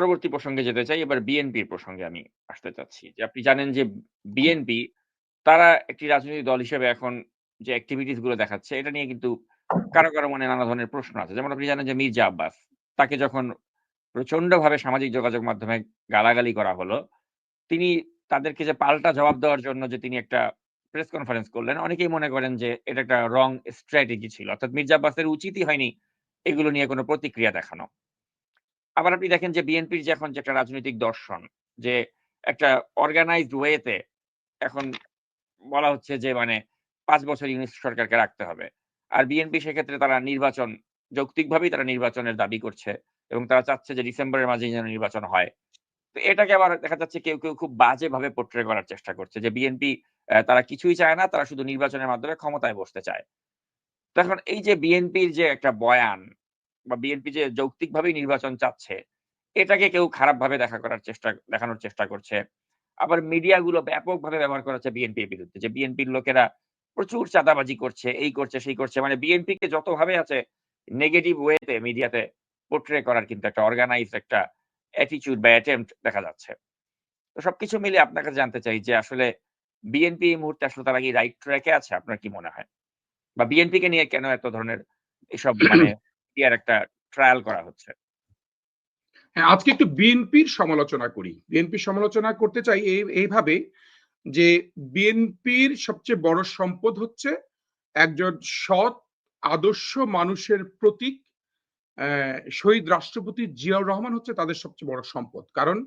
পরবর্তী প্রসঙ্গে যেতে চাই। এবার বিএনপির প্রসঙ্গে আমি আসতে চাচ্ছি। যে আপনি জানেন যে বিএনপি তারা একটি রাজনৈতিক দল হিসেবে এখন যে এক্টিভিটিসগুলো দেখাচ্ছে এটা নিয়ে কিন্তু কারও, কারও মনে নানা ধরনের প্রশ্ন আছে। যেমন আপনি জানেন যে মির্জা আব্বাস তাকে যখন প্রচন্ডভাবে সামাজিক যোগাযোগ মাধ্যমে গালাগালি করা হলো, তিনি তাদেরকে যে পাল্টা জবাব দেওয়ার জন্য যে তিনি একটা প্রেস কনফারেন্স করলেন, অনেকেই মনে করেন যে এটা একটা রং স্ট্র্যাটেজি ছিল। অর্থাৎ মির্জা আব্বাসের উচিতই হয়নি এগুলো নিয়ে কোনো প্রতিক্রিয়া দেখানো। আবার আপনি দেখেন যে বিএনপির যে এখন যে একটা রাজনৈতিক দর্শন যে একটা অর্গানাইজড ওয়েতে এখন বলা হচ্ছে যে মানে পাঁচ বছর ইউনিট সরকারকে রাখতে হবে। আর বিএনপি সেক্ষেত্রে তারা নির্বাচন যৌক্তিকভাবেই তারা নির্বাচনের দাবি করছে এবং তারা চাচ্ছে যে ডিসেম্বরের মাঝে যেন নির্বাচন হয়। তো এটাকে আবার দেখা যাচ্ছে কেউ, কেউ খুব বাজে ভাবে পোর্ট্রে করার চেষ্টা করছে যে বিএনপি তারা কিছুই চায় না, তারা শুধু নির্বাচনের মাধ্যমে ক্ষমতায় বসতে চায়। তো এখন এই যে বিএনপির যে একটা বয়ান বা বিএনপি যে যৌক্তিকভাবেই নির্বাচন চাচ্ছে, এটাকে কেউ খারাপভাবে দেখা করার চেষ্টা দেখানোর চেষ্টা করছে। আবার মিডিয়া গুলো ব্যাপকভাবে ব্যবহার করা হচ্ছে বিএনপির বিরুদ্ধে। যে বিএনপির লোকেরা প্রচুর চাঁদাবাজি করছে, এই করছে, সেই করছে। মানে বিএনপিকে যতভাবে আছে নেগেটিভ ওয়েতে মিডিয়াতে পোর্ট্রে করার কিন্তু একটা অর্গানাইজড একটা অ্যাটিটিউড বা অ্যাটেম্পট দেখা যাচ্ছে। তো সবকিছু মিলিয়ে আপনার কাছে জানতে চাই যে আসলে বিএনপি এই মুহূর্তে আসলে তারা কি রাইট ট্র্যাক আছে? আপনার কি মনে হয়? বা বিএনপিকে নিয়ে কেন এত ধরনের এসব মানে মিডিয়ার একটা ট্রায়াল করা হচ্ছে? হ্যাঁ, আজকে একটু বিএনপির সমালোচনা করি। বিএনপির সমালোচনা করতে চাই এইভাবে যে বিএনপির সবচেয়ে বড় সম্পদ হচ্ছে একজন সৎ আদর্শ মানুষের প্রতীক শহীদ রাষ্ট্রপতি জিয়াউর রহমান হচ্ছে তাদের সবচেয়ে বড় সম্পদ। কারণ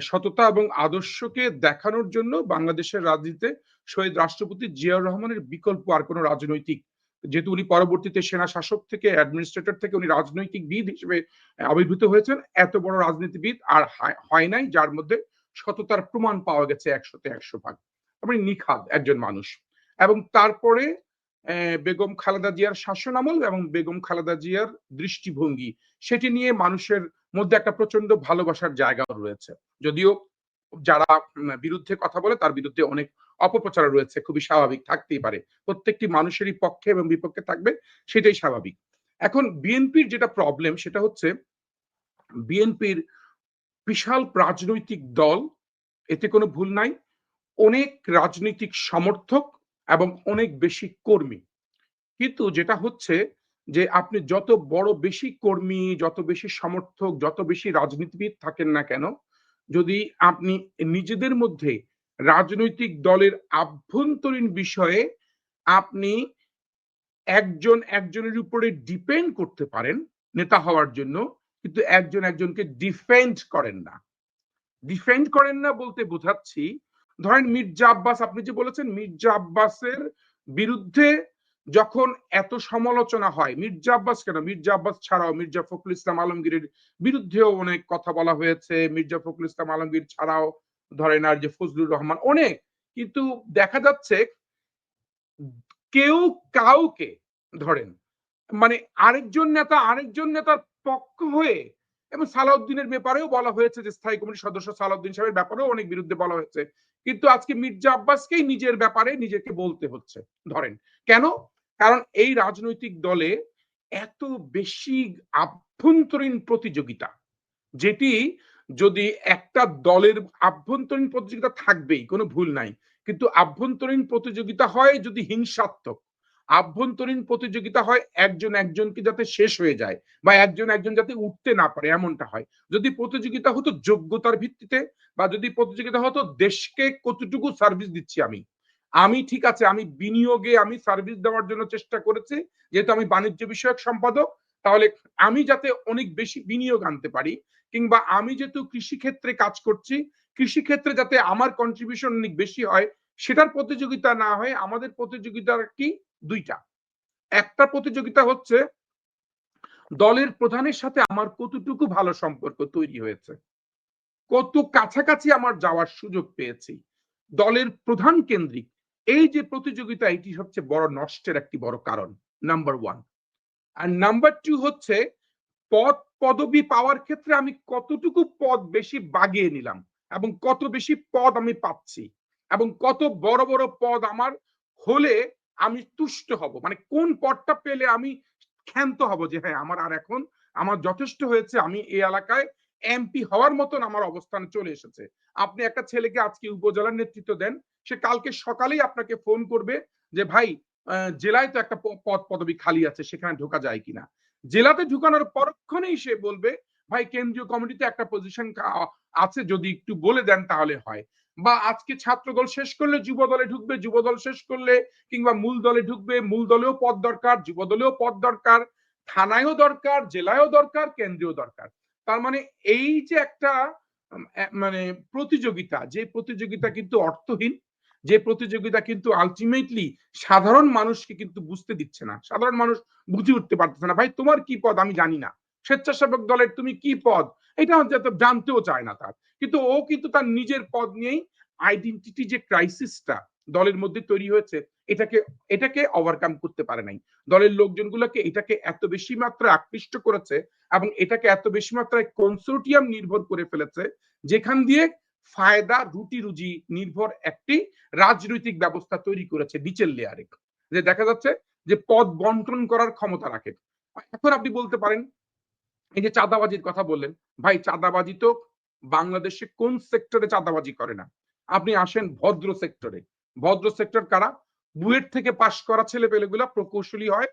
সততা এবং আদর্শকে দেখানোর জন্য বাংলাদেশের রাজনীতিতে শহীদ রাষ্ট্রপতি জিয়াউর রহমানের বিকল্প আর কোন রাজনৈতিক যেহেতু উনি পরবর্তীতে সেনা শাসক থেকে অ্যাডমিনিস্ট্রেটর থেকে উনি রাজনৈতিকবিদ হিসেবে আবির্ভূত হয়েছেন। এত বড় রাজনীতিবিদ আর হয় নাই, যার মধ্যে সততার প্রমাণ পাওয়া গেছে ১০০ তে ১০০ ভাগ। আপনি নিখাদ, একজন মানুষ। এবং তারপরে বেগম খালেদা জিয়ার শাসনামল এবং বেগম খালেদা জিয়ার দৃষ্টিভঙ্গি, সেটি নিয়ে মানুষের মধ্যে একটা প্রচণ্ড ভালোবাসার জায়গাও রয়েছে। যদিও যারা বিরুদ্ধে কথা বলে তার বিরুদ্ধে অনেক অপপ্রচার রয়েছে খুবই স্বাভাবিক থাকতেই পারে। প্রত্যেকটি মানুষেরই পক্ষে এবং বিপক্ষে থাকবে সেটাই স্বাভাবিক। এখন বিএনপির যেটা প্রবলেম সেটা হচ্ছে বিএনপির বিশাল রাজনৈতিক দল এতে কোনো ভুল নাই। অনেক রাজনৈতিক সমর্থক এবং অনেক বেশি কর্মী। কিন্তু যেটা হচ্ছে যে আপনি যত বড় বেশি কর্মী, যত বেশি সমর্থক, যত বেশি রাজনীতিবিদ থাকেন না কেন, যদি আপনি নিজেদের মধ্যে রাজনৈতিক দলের আভ্যন্তরীণ বিষয়ে আপনি একজন একজনের উপরে ডিপেন্ড করতে পারেন নেতা হওয়ার জন্য, কিন্তু একজন একজনকে ডিফেন্ড করেন না। ডিফেন্ড করেন না বলতে বোঝাচ্ছি, ধরেন মির্জা আব্বাস আপনি যে বলেছেন মির্জা আব্বাসের বিরুদ্ধে যখন এত সমালোচনা হয়, মির্জা আব্বাস কেন? মির্জা আব্বাস ছাড়াও মির্জা ফখরুল ইসলাম আলমগীরের বিরুদ্ধেও অনেক কথা বলা হয়েছে। মির্জা ফখরুল ইসলাম আলমগীর ছাড়াও ধরেন আর যে ফজলুর রহমান অনেক। কিন্তু দেখা যাচ্ছে কেউ কাউকে ধরেন মানে আরেকজন নেতা আরেকজন নেতার পক্ষ হয়ে এবং সালাউদ্দিনের ব্যাপারেও বলা হয়েছে যে স্থায়ী কমিটির সদস্য সালাউদ্দিন সাহেবের ব্যাপারেও অনেক বিরুদ্ধে বলা হয়েছে। কিন্তু আজকে মির্জা আব্বাসকেই নিজের ব্যাপারে নিজেকে বলতে হচ্ছে ধরেন। কেন? কারণ এই রাজনৈতিক দলে এত বেশি আভ্যন্তরীণ প্রতিযোগিতা, যেটি যদি একটা দলের আভ্যন্তরীণ প্রতিযোগিতা থাকবেই, কোনো ভুল নাই। কিন্তু আভ্যন্তরীণ প্রতিযোগিতা হয় যদি হিংসাত্মক। আভ্যন্তরীণ প্রতিযোগিতা হয় একজন একজনকে যাতে শেষ হয়ে যায় বা একজন একজন যাতে উঠতে না পারে, এমনটা হয়। যদি প্রতিযোগিতা হতো যোগ্যতার ভিত্তিতে বা যদি প্রতিযোগিতা হতো দেশকে কতটুকু সার্ভিস দিচ্ছি আমি। আমি ঠিক আছে আমি বিনিয়োগে আমি সার্ভিস দেওয়ার জন্য চেষ্টা করেছি। যেহেতু আমি বাণিজ্য বিষয়ক সম্পাদক তাহলে আমি যাতে অনেক বেশি বিনিয়োগ আনতে পারি কিংবা আমি যেহেতু কৃষিক্ষেত্রে কাজ করছি, কৃষিক্ষেত্রে যাতে আমার কন্ট্রিবিউশন অনেক বেশি হয় সেটার প্রতিযোগিতা না হয়ে আমাদের প্রতিযোগিতা কি দুইটা একটা প্রতিযোগিতা হচ্ছে দলের প্রধানের সাথে আমার কতটুকু ভালো সম্পর্ক তৈরি হয়েছে। কত কাছাকাছি আমার যাওয়ার সুযোগ পেয়েছি। দলের প্রধান কেন্দ্রিক এই যে প্রতিযোগিতা এটি সবচেয়ে বড় নষ্টের একটি বড় কারণ। নাম্বার 1 আর নাম্বার 2 হচ্ছে পদ পদবি পাওয়ার ক্ষেত্রে আমি কতটুকু পদ বেশি বাগিয়ে নিলাম এবং কত বেশি পদ আমি পাচ্ছি এবং কত বড়, বড় পদ আমার হলে আমি তুষ্ট হব। মানে কোন পদটা পেলে আমি ক্ষান্ত হব যে হ্যাঁ আমার আর এখন আমার যথেষ্ট হয়েছে আমি এই এলাকায় এমপি হওয়ার মতন আমার অবস্থান চলে এসেছে আপনি একটা ছেলেকে আজকে উপজেলার নেতৃত্ব দেন সে কালকে সকালেই আপনাকে ফোন করবে যে, ভাই জেলায় তো একটা পদ পদবি খালি আছে, সেখানে ঢোকা যায় কিনা? জেলাতে ঢুকানোর পরক্ষণেই সে বলবে, ভাই, কেন্দ্রীয় কমিটিতে একটা পজিশন আছে, যদি একটু বলে দেন তাহলে হয়। বা, আজকে ছাত্রদল শেষ করলে যুব দলে ঢুকবে যুব দল শেষ করলে কিংবা মূল দলে ঢুকবে, মূল দলেও পদ দরকার যুব দলেও পদ দরকার, থানায়ও দরকার, জেলায়ও দরকার কেন্দ্রীয় দরকার। তার মানে এই যে একটা মানে প্রতিযোগিতা, যে প্রতিযোগিতা কিন্তু অর্থহীন যে প্রতিযোগিতা কিন্তু আলটিমেটলি সাধারণ মানুষকে কিন্তু বুঝতে দিচ্ছে না। সাধারণ মানুষ বুঝে উঠতে পারতেছে না, ভাই, তোমার কি পদ? আমি জানি না। স্বেচ্ছাসেবক দলের তুমি কি পদ? এটা হচ্ছে জানতেও চায় না তার। কিন্তু ও কিন্তু তার নিজের পদ নিয়েই আইডেন্টিটি যে ক্রাইসিসটা দলের মধ্যে তৈরি হয়েছে, এটাকে এটাকে ওভারকাম করতে পারে নাই। দলের লোকজনগুলোকে এটাকে এত বেশি মাত্রায় আকৃষ্ট করেছে এবং এটাকে এত বেশি মাত্রায় কনসোর্টিয়াম নির্ভর করে ফেলেছে, যেখান দিয়ে ফায়দা, রুটি, রুজি নির্ভর একটি রাজনৈতিক ব্যবস্থা তৈরি করেছে নিচের লেয়ারে যে দেখা যাচ্ছে যে পদ বন্টন করার ক্ষমতা রাখে। এখন আপনি বলতে পারেন, এই যে চাঁদাবাজির কথা বললেন, ভাই চাঁদাবাজি তো বাংলাদেশে কোন সেক্টরে চাঁদাবাজি করে না? আপনি আসেন ভদ্র সেক্টরে ভদ্র সেক্টর কারা? বুয়েট থেকে পাশ করা ছেলে পেলেগুলা প্রকৌশলী হয়,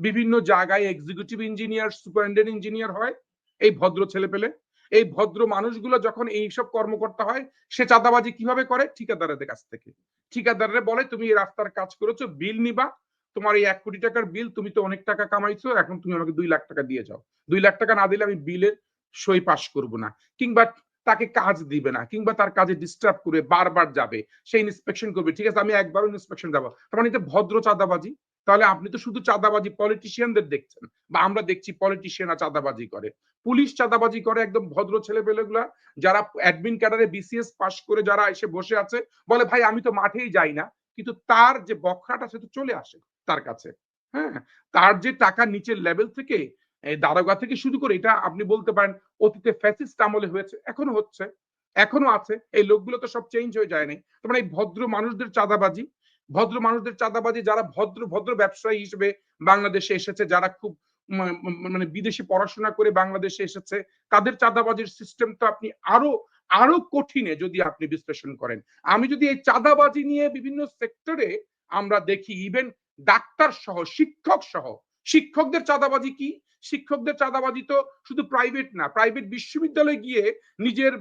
বিভিন্ন জায়গায় এক্সিকিউটিভ ইঞ্জিনিয়ার সুপারিনটেন্ডেন্ট ইঞ্জিনিয়ার হয়, এই ভদ্র ছেলে পেলে এই ভদ্র মানুষগুলো যখন এইসব কর্মকর্তা হয়, সে চাঁদাবাজি কীভাবে করে? ঠিকাদারদের কাছ থেকে। ঠিকাদাররা বলে, তুমি এই রাস্তার কাজ করেছ, বিল নিবা। তোমার এই এক কোটি টাকার বিল, তুমি তো অনেক টাকা কামাইছো, এখন তুমি আমাকে দুই লাখ টাকা দিয়ে যাও। দুই লাখ টাকা না দিলে আমি বিলের সই পাশ করব না। কিংবা তাকে কাজ দিবে না, কিংবা তার কাজে ডিস্টার্ব করবে বারবার যাবে, সে ইন্সপেকশন করবে। ঠিক আছে, আমি একবারও ইন্সপেকশন যাব তার মানে এটা ভদ্র চাঁদাবাজি। তাহলে আপনি তো শুধু চাঁদাবাজি পলিটিশিয়ানদের দেখছেন বা আমরা দেখছি পলিটিশিয়ানরা চাঁদাবাজি করে। পুলিশ চাঁদাবাজি করে একদম ভদ্র ছেলে পেলেগুলা যারা অ্যাডমিন ক্যাডারে বিসিএস পাস করে যারা এসে বসে আছে, বলে, ভাই, আমি তো মাঠেই যাই না। কিন্তু তার যে বখরাটা সে তো চলে আসে তার কাছে। হ্যাঁ? তার যে টাকা নিচের লেভেল থেকে দারোগা থেকে শুরু করে, এটা আপনি বলতে পারেন, অতীতে ফ্যাসিস্ট আমলে হয়েছে, এখনও হচ্ছে, এখনও আছে। এই লোকগুলো তো সব চেঞ্জ হয়ে যায় নাই। মানে এই ভদ্র মানুষদের চাঁদাবাজি ভদ্র মানুষদের চাঁদাবাজি, যারা ভদ্র ভদ্র ব্যবসায়ী হিসেবে বাংলাদেশে এসেছে, যারা খুব মানে বিদেশে পড়াশোনা করে বাংলাদেশে এসেছে, তাদের চাঁদাবাজির সিস্টেম তো আপনি আরও আরও কঠিনে যদি আপনি বিশ্লেষণ করেন। আমি যদি এই চাঁদাবাজি নিয়ে বিভিন্ন সেক্টরে আমরা দেখি ইভেন ডাক্তার সহ, শিক্ষক সহ, শিক্ষকদের চাঁদাবাজি কি? শিক্ষকদের চাঁদাবাজি তো শুধু প্রাইভেট না প্রাইভেট বিশ্ববিদ্যালয়ে গিয়ে নিজের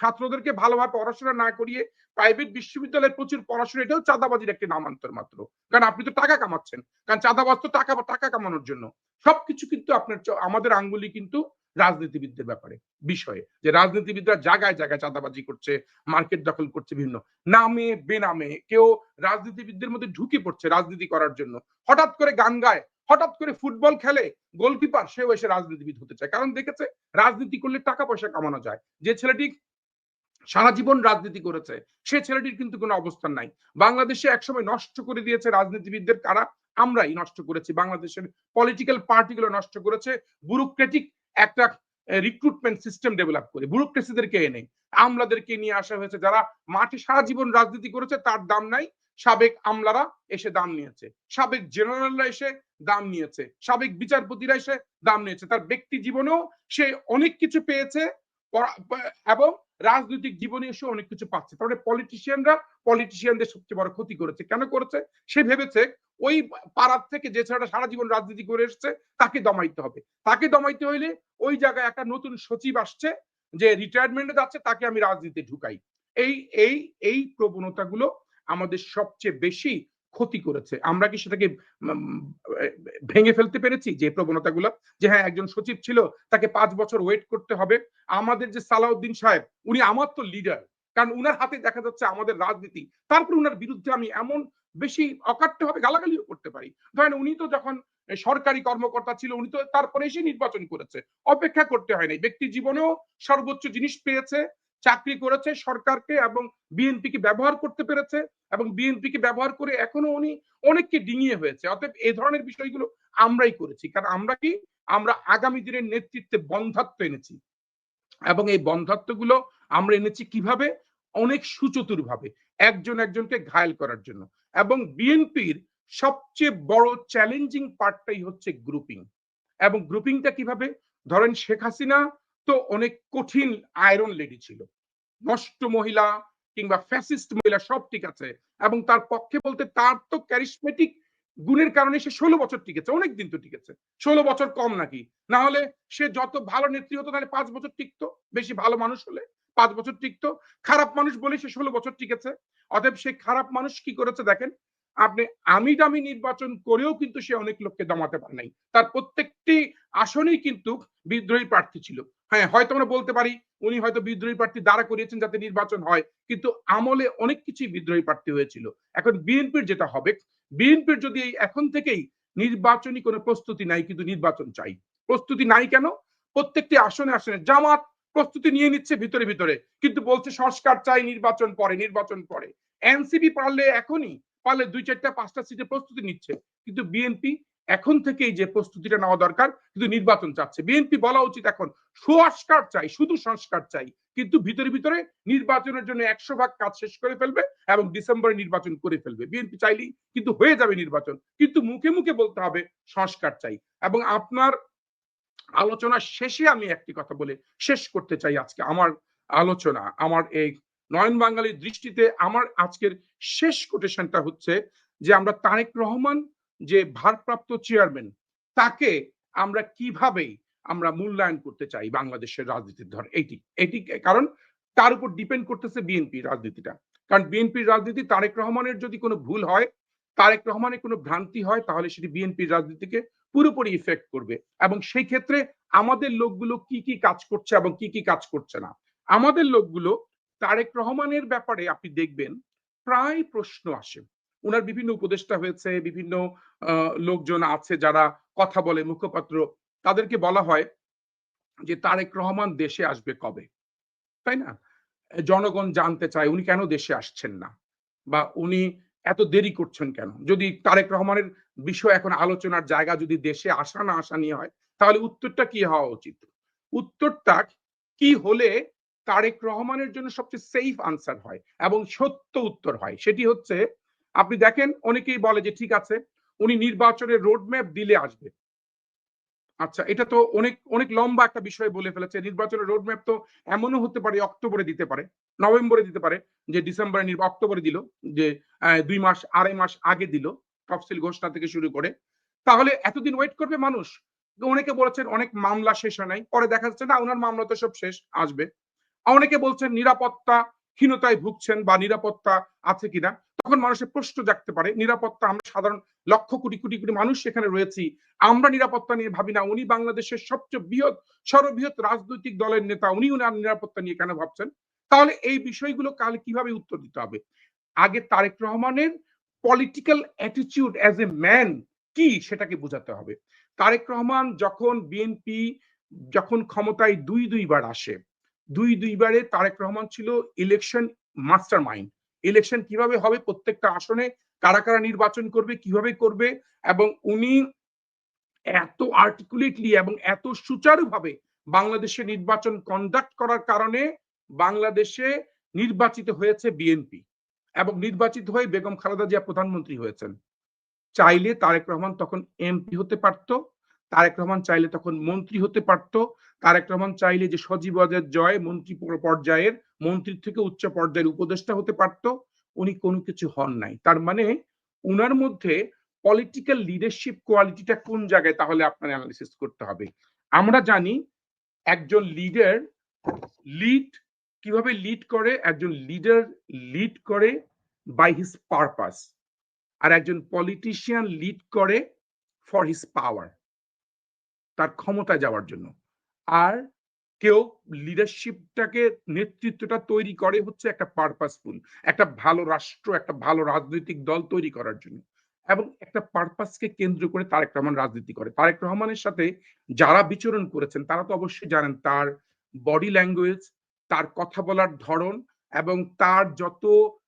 ছাত্রদেরকে ভালোভাবে পড়াশোনা না করিয়ে প্রাইভেট বিশ্ববিদ্যালয়ের প্রচুর পড়াশোনা, এটাও চাঁদাবাজির একটি নামান্তর মাত্র। কারণ আপনি তো টাকা কামাচ্ছেন। কারণ চাঁদাবাজ তো টাকা টাকা কামানোর জন্য। সবকিছু কিন্তু আপনার আমাদের আঙ্গুলি কিন্তু রাজনীতিবিদদের ব্যাপারে, বিষয়ে। যে রাজনীতিবিদরা জায়গায় জায়গায় চাঁদাবাজি করছে, মার্কেট দখল করছে বিভিন্ন। নামে, বেনামে কেউ রাজনীতিবিদদের মধ্যে ঢুকে পড়ছে রাজনীতি করার জন্য। হঠাৎ করে গান গায় হঠাৎ করে ফুটবল খেলে গোলকিপার সেও এসে রাজনীতিবিদ হতে চায়। কারণ দেখেছে, রাজনীতি করলে টাকা পয়সা কামানো যায়। যে ছেলেটি সারা জীবন রাজনীতি করেছে, সে ছেলেটির কিন্তু কোনো অবস্থান নাই। বাংলাদেশে একসময় নষ্ট করে দিয়েছে রাজনীতিবিদদের কারা? আমরাই নষ্ট করেছি। বাংলাদেশের পলিটিক্যাল পার্টিগুলো নষ্ট করেছে। ব্যুরোক্রেটিক একটা রিক্রুটমেন্ট সিস্টেম ডেভেলপ করে। ব্যুরোক্রেসিদেরকে এনে? আমলাদেরকে নিয়ে আসা হয়েছে। যারা মাঠে সারা জীবন রাজনীতি করেছে, তার দাম নাই। সাবেক আমলারা এসে দাম নিয়েছে। সাবেক জেনারেলরা এসে দাম নিয়েছে। সাবেক বিচারপতিরা এসে দাম নিয়েছে। তার ব্যক্তি জীবনেও সে অনেক কিছু পেয়েছে এবং রাজনৈতিক জীবনে এসে অনেক কিছু পাচ্ছে। তারপরে পলিটিশিয়ানরা পলিটিশিয়ানদের সবচেয়ে বড় ক্ষতি করেছে। কেন করেছে? সে ভেবেছে ওই পাড়ার থেকে যে ছেলেটা সারা জীবন রাজনীতি করে এসছে, তাকে দমাইতে হবে। তাকে দমাইতে হইলে ওই জায়গায় একটা নতুন সচিব আসছে, যে রিটায়ারমেন্টে যাচ্ছে, তাকে আমি রাজনীতি ঢুকাই। এই এই এই প্রবণতাগুলো আমাদের সবচেয়ে বেশি ক্ষতি করেছে। আমরা কি সেটাকে ভেঙে ফেলতে পেরেছি? যে প্রবণতাগুলো? যে হ্যাঁ একজন সচিব ছিল, তাকে পাঁচ বছর ওয়েট করতে হবে। আমাদের যে সালাউদ্দিন সাহেব, উনি আমার তো লিডার কারণ উনার হাতে দেখা যাচ্ছে আমাদের রাজনীতি। তারপর উনার বিরুদ্ধে আমি এমন বেশি অকাট্য হবে গালাগালিও করতে পারি। ধরেন উনি তো যখন সরকারি কর্মকর্তা ছিল, উনি তো তারপরে এসে নির্বাচন করেছে। অপেক্ষা করতে হয় নাই। ব্যক্তি জীবনেও সর্বোচ্চ জিনিস পেয়েছে। চাকরি করেছে সরকারকে এবং বিএনপি কে ব্যবহার করতে পেরেছে এবং বিএনপি কে ব্যবহার করে এখনও উনি অনেককে ডিঙিয়ে হয়েছে। অতএব এই ধরনের বিষয়গুলো আমরাই করেছি। কারণ আমরা কি? আমরা আগামী দিনের নেতৃত্বে বন্ধাত্ব এনেছি। এবং এই বন্ধাত্বগুলো আমরা এনেছি কীভাবে? অনেক সুচতুর ভাবে একজন একজনকে ঘায়েল করার জন্য। এবং বিএনপির সবচেয়ে বড় চ্যালেঞ্জিং পার্টটাই হচ্ছে গ্রুপিং এবং গ্রুপিংটা কীভাবে? ধরেন শেখ হাসিনা অনেক কঠিন আয়রন লেডি ছিল। নষ্ট মহিলা কিংবা ফ্যাসিস্ট মহিলা সব ঠিক আছে এবং তার পক্ষে বলতে তার তো ক্যারিসমেটিক গুণের কারণে সে ষোলো বছর টিকেছে অনেক দিন তো টিকেছে ষোলো বছর কম নাকি? না হলে সে যত ভালো নেত্রী হতো তাহলে পাঁচ বছর টিকতো, বেশি ভালো মানুষ হলে পাঁচ বছর টিকতো। খারাপ মানুষ বলে সে ষোলো বছর টিকেছে অতএব সে খারাপ মানুষ কি করেছে দেখেন, আপনি আমি দামি নির্বাচন করেও কিন্তু সে অনেক লোককে দমাতে পারে নাই। তার প্রত্যেকটি আসনেই কিন্তু বিদ্রোহী প্রার্থী ছিল। হ্যাঁ হয়তো আমরা বলতে পারি উনি হয়তো বিদ্রোহী প্রার্থী দাঁড়া করিয়েছেন যাতে নির্বাচন হয়, কিন্তু আমলে অনেক কিছুই বিদ্রোহী প্রার্থী হয়েছিল। এখন বিএনপির যেটা হবে, বিএনপির যদি এখন থেকেই নির্বাচনী কোনো প্রস্তুতি নাই, কিন্তু নির্বাচন চাই। প্রস্তুতি নাই কেন? প্রত্যেকটি আসনে আসনে জামাত প্রস্তুতি নিয়ে নিচ্ছে ভিতরে ভিতরে, কিন্তু বলছে সংস্কার চাই, নির্বাচন পরে নির্বাচন পরে। এনসিপি পারলে এখনই, পারলে দুই চারটা, পাঁচটা সিটে প্রস্তুতি নিচ্ছে, কিন্তু বিএনপি এখন থেকেই যে প্রস্তুতিটা নেওয়া দরকার, কিন্তু নির্বাচন চাচ্ছে। বিএনপি বলা উচিত এখন সংস্কার চাই, শুধু সংস্কার চাই। কিন্তু ভিতরে ভিতরে নির্বাচনের জন্য একশো ভাগ কাজ শেষ করে ফেলবে এবং ডিসেম্বরে নির্বাচন করে ফেলবে। বিএনপি চাইলেই কিন্তু হয়ে যাবে নির্বাচন। কিন্তু মুখে মুখে বলতে হবে সংস্কার চাই। এবং আপনার আলোচনা শেষে আমি একটি কথা বলে শেষ করতে চাই আজকে আমার আলোচনা, আমার এই নয়ন বাঙালির দৃষ্টিতে আমার আজকের শেষ কোটেশনটা হচ্ছে যে আমরা তারেক রহমান যে ভারপ্রাপ্ত চেয়ারম্যান তাকে আমরা কীভাবে আমরা মূল্যায়ন করতে চাই বাংলাদেশের রাজনীতির ধর। এটি এটি কারণ তার উপর ডিপেন্ড করতেছে বিএনপি রাজনীতিটা। কারণ বিএনপির রাজনীতি তারেক রহমানের যদি কোনো ভুল হয়, তারেক রহমানের কোনো ভ্রান্তি হয়, তাহলে সেটি বিএনপির রাজনীতিকে পুরোপুরি ইফেক্ট করবে। এবং সেই ক্ষেত্রে আমাদের লোকগুলো কি কি কাজ করছে এবং কি কি কাজ করছে না। আমাদের লোকগুলো তারেক রহমানের ব্যাপারে আপনি দেখবেন, প্রায় প্রশ্ন আসে। ওনার বিভিন্ন উপদেষ্টা হয়েছে, বিভিন্ন লোকজন আছে যারা কথা বলে, মুখপাত্র তাদেরকে বলা হয় যে তারেক রহমান দেশে আসবে কবে? তাই না? জনগণ জানতে চায় উনি কেন দেশে আসছেন না? বা উনি এত দেরি করছেন কেন? যদি তারেক রহমানের বিষয় এখন আলোচনার জায়গা যদি দেশে আসা না আসা নিয়ে হয়, তাহলে উত্তরটা কি হওয়া উচিত? উত্তরটা কি হলে তারেক রহমানের জন্য সবচেয়ে সেফ আনসার হয় এবং সত্য উত্তর হয়? সেটি হচ্ছে, আপনি দেখেন অনেকেই বলে যে ঠিক আছে, উনি নির্বাচনের রোডম্যাপ দিলে আসবে। আচ্ছা এটা তো অনেক অনেক লম্বা একটা বিষয় বলে ফেলেছে। নির্বাচনের রোডম্যাপ তো এমনও হতে পারে, অক্টোবরে দিতে পারে, নভেম্বরে দিতে পারে, যে ডিসেম্বরে অক্টোবরে দিল, যে দুই মাস, আড়াই মাস আগে দিল, তফসিল ঘোষণা থেকে শুরু করে। তাহলে এতদিন ওয়েট করবে মানুষ? অনেকে বলেছেন অনেক মামলা শেষ হয় নাই, পরে দেখা যাচ্ছে, না ওনার মামলা তো সব শেষ, আসবে। অনেকে বলছেন নিরাপত্তা হীনতায় ভুগছেন বা নিরাপত্তা আছে কিনা তখন মানুষের প্রশ্ন জাগতে পারে, নিরাপত্তা আমরা সাধারণ লক্ষ কোটি কোটি কোটি মানুষ সেখানে রয়েছি, আমরা নিরাপত্তা নিয়ে ভাবি না, উনি বাংলাদেশের সবচেয়ে বৃহৎ, সর্ববৃহৎ রাজনৈতিক দলের নেতা, উনি উনার নিরাপত্তা নিয়ে কেন ভাবছেন? তাহলে এই বিষয়গুলো কাল কীভাবে উত্তর দিতে হবে? আগে তারেক রহমানের political attitude as a man কি সেটাকে বোঝাতে হবে? তারেক রহমান যখন বিএনপি যখন ক্ষমতায় দুই দুইবার আসে, দুই দুইবারে তারেক রহমান ছিল ইলেকশন মাস্টার মাইন্ড ইলেকশন কীভাবে হবে, প্রত্যেকটা আসনে কারা কারা নির্বাচন করবে, কীভাবে করবে এবং উনি এত আর্টিকুলেটলি এবং এত সুচারুভাবে বাংলাদেশে নির্বাচন কন্ডাক্ট করার কারণে বাংলাদেশে নির্বাচিত হয়েছে বিএনপি এবং নির্বাচিত হয়ে বেগম খালেদা জিয়া প্রধানমন্ত্রী হয়েছেন। চাইলে তারেক রহমান তখন এমপি হতে পারত, তারেক রহমান চাইলে তখন মন্ত্রী হতে পারত, তারেক রহমান চাইলে যে সজীব জয় মন্ত্রী পর্যায়ের মন্ত্রীর থেকে উচ্চ পর্যায়ের উপদেষ্টা হতে পারত, উনি কোনো কিছু হন নাই। তার মানে উনার মধ্যে পলিটিক্যাল লিডারশিপ কোয়ালিটিটা কোন জায়গায় তাহলে আপনার অ্যানালিসিস করতে হবে। আমরা জানি একজন লিডার লিড কীভাবে লিড করে, একজন লিডার লিড করে বাই হিজ পারপাস আর একজন পলিটিশিয়ান লিড করে ফর হিজ পাওয়ার তার ক্ষমতা যাওয়ার জন্য। আর কেউ লিডারশিপটাকে নেতৃত্বটা তৈরি করে হচ্ছে একটা পারপাসফুল একটা ভালো রাষ্ট্র, একটা ভালো রাজনৈতিক দল তৈরি করার জন্য। এবং একটা পারপাসকে কেন্দ্র করে তারেক রহমান রাজনীতি করে। তারেক রহমানের সাথে যারা বিচরণ করেছেন, তারা তো অবশ্যই জানেন তার বডি ল্যাঙ্গুয়েজ তার কথা বলার ধরন এবং তার যত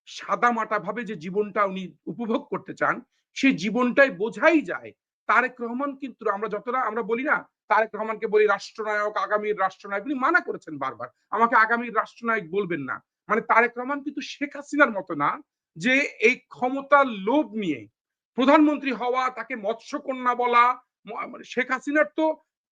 সাদামাটা ভাবে যে জীবনটা উনি উপভোগ করতে চান সেই জীবনটাই বোঝাই যায় তারেক রহমান কিন্তু আমরা যতটা আমরা বলি না, তারেক রহমানকে বলি রাষ্ট্রনায়ক আগামীর রাষ্ট্রনায়ক উনি মানা করেছেন বারবার। আমাকে আগামীর রাষ্ট্রনায়ক বলবেন না। মানে তারেক রহমান কিন্তু শেখ হাসিনার মতো না যে এই ক্ষমতার লোভ নিয়ে প্রধানমন্ত্রী হওয়া, তাকে মৎস্যকন্যা বলা মানে শেখ হাসিনার তো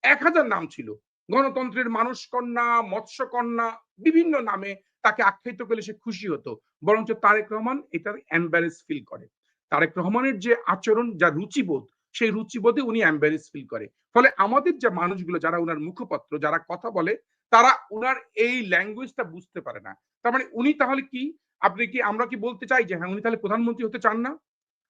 এক হাজার নাম ছিল। গণতন্ত্রের মানুষ কন্যা মৎস্য কন্যা বিভিন্ন নামে তাকে আখ্যায়িত করলে সে খুশি হতো। বরঞ্চ তারেক রহমান এটার এম্বারেস ফিল করে। তারেক রহমানের যে আচরণ, যা রুচিবোধ সেই রুচিবোধে উনি অ্যাম্বারেস ফিল করে। ফলে আমাদের যে মানুষগুলো যারা উনার মুখপত্র, যারা কথা বলে, তারা উনার এই ল্যাঙ্গুয়েজটা বুঝতে পারে না। তার মানে উনি তাহলে কি? আপনি কি, আমরা কি বলতে চাই যে হ্যাঁ উনি তাহলে প্রধানমন্ত্রী হতে চান না?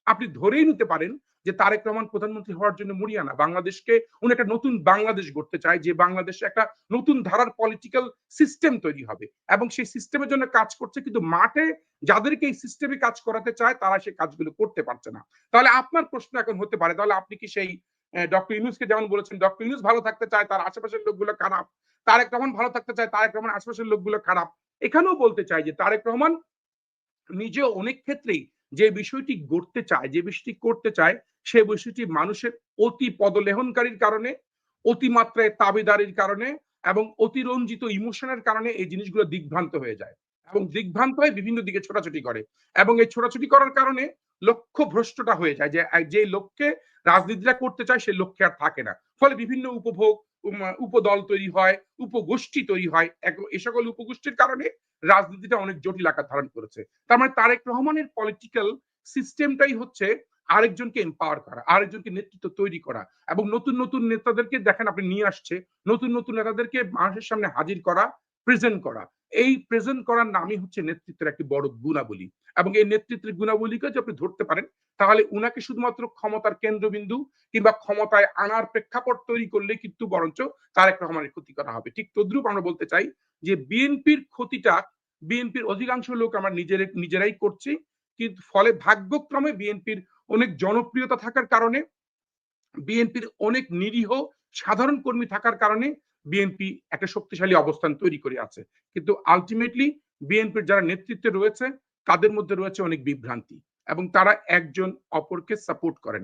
আপনি ধরেই নিতে পারেন যে তারেক রহমান প্রধানমন্ত্রী হওয়ার জন্য মরিয়া না। বাংলাদেশকে উনি একটা নতুন বাংলাদেশ গড়তে চায়, যে বাংলাদেশে একটা নতুন ধারার পলিটিক্যাল সিস্টেম তৈরি হবে। এবং সেই সিস্টেমের জন্য কাজ করছে কিন্তু মাঠে যাদেরকে এই সিস্টেমে কাজ করাতে চায়, তারা সেই কাজগুলো করতে পারছে না। তাহলে আপনার প্রশ্ন এখন হতে পারে, তাহলে আপনি কি সেই ডক্টর ইউনুসকে যেমন বলেছেন, ডক্টর ইউনুস ভালো থাকতে চায়, তার আশেপাশের লোকগুলো খারাপ। তারেক রহমান ভালো থাকতে চায়, তারেক রহমান আশেপাশের লোকগুলো খারাপ। এখানেও বলতে চাই যে তারেক রহমান নিজেও অনেক ক্ষেত্রেই যে বিষয়টি গড়তে চায়, যে বিষয়টি করতে চায় সে বিষয়টি মানুষের অতি পদলেহনকারীর কারণে, অতিমাত্রায় তাবেদারির কারণে এবং অতিরঞ্জিত ইমোশনের কারণে এই জিনিসগুলো দিগ্ভ্রান্ত হয়ে যায় এবং দিগ্ভ্রান্ত হয়ে বিভিন্ন দিকে ছোটাছুটি করে এবং এই ছোটাছুটি করার কারণে লক্ষ্য ভ্রষ্টটা হয়ে যায় যে যে লক্ষ্যে রাজনীতিটা করতে চায় সেই লক্ষ্যে আর থাকে না। ফলে বিভিন্ন উপভোগ উপদল তৈরি হয়, উপগোষ্ঠী তৈরি হয় এ সকল উপগোষ্ঠীর কারণে রাজনীতিটা অনেক জটিল আকার ধারণ করেছে। তার মানে তারেক রহমানের পলিটিক্যাল সিস্টেমটাই হচ্ছে আরেকজনকে এম্পাওয়ার করা, আরেকজনকে নেতৃত্ব তৈরি করা এবং নতুন নতুন নেতাদেরকে দেখেন আপনি নিয়ে আসছে, নতুন নতুন নেতাদেরকে মানুষের সামনে হাজির করা প্রেজেন্ট করা। এই প্রেজেন্ট করার নামই হচ্ছে নেতৃত্বের একটি বড় গুণাবলী এবং এই নেতৃত্বের গুণাবলীকে যদি আপনি ধরতে পারেন, তাহলে উনাকে শুধুমাত্র ক্ষমতার কেন্দ্রবিন্দু কিংবা ক্ষমতায় আনার প্রেক্ষাপট তৈরি করলে কিন্তু বরঞ্চ তারেক রহমানের ক্ষতি করা হবে। ঠিক তদ্রুপ আমরা বলতে চাই যে বিএনপির ক্ষতিটা, বিএনপির অধিকাংশ লোক আমরা নিজের, নিজেরাই করছি, কিন্তু ফলে ভাগ্যক্রমে বিএনপির অনেক জনপ্রিয়তা থাকার কারণে, বিএনপির অনেক নিরীহ সাধারণ কর্মী থাকার কারণে বিএনপি একটা শক্তিশালী অবস্থান তৈরি করে আছে। কিন্তু আলটিমেটলি বিএনপির যারা নেতৃত্বে রয়েছে, তাদের মধ্যে রয়েছে অনেক বিভ্রান্তি এবং তারা একজন অপরকে সাপোর্ট করে না।